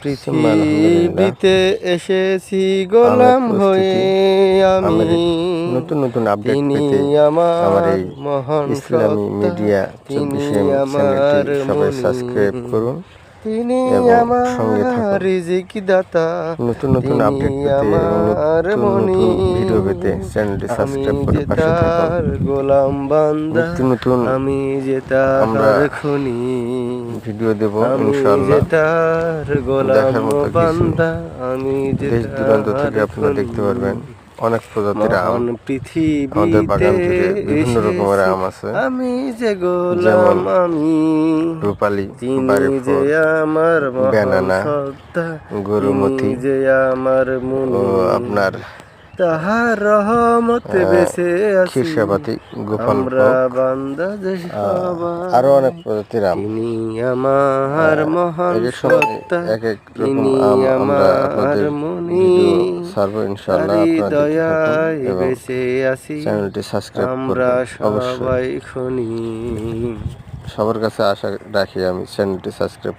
পৃথিবীতে এসেছি গোলাম হয়ে আমি। নতুন নতুন আপডেট পেতে আমার এই ইসলামী মিডিয়া চব্বিশে আমার চ্যানেলটি সবাই সাবস্ক্রাইব করুন। তিনি আমার। রিজিক দাতা নতুন নতুন তিনি আপডেট পেতে আমার নতুন মনি। ভিডিও পেতে চ্যানেলটি আমি সাবস্ক্রাইব করে পাশে থাকুন। গোলাম বান্দা নিত্য নতুন আমি যে তার খনি। ভিডিও দেব ইনশাআল্লাহ। তার গোলাম বান্দা আমি যে দেশ দূরান্ত থেকে আপনারা দেখতে পারবেন। অনেক প্রজাতির আম পৃথিবী পৃথিবীতে আমাদের বাগান থেকে বিভিন্ন রকমের আম আছে। আমি যে গোলাম আমি রূপালি আমার ব্যানানা, গরুমতি, যে আমার ও আপনার তাহার রহমতে বেঁচে আছি। গোপাল বান্দা যে আরও অনেক প্রজাতির আম। আমার মহান সত্তা। এক এক রকম তিনি আম আমরা আপনাদের ইনশাআল্লাহ তারি আপনারা দেখতে দয়ায় বেঁচে আছি। চ্যানেলটি সাবস্ক্রাইব আমরা সবাই খনি। সবার কাছে আশা রাখি আমি চ্যানেলটি সাবস্ক্রাইব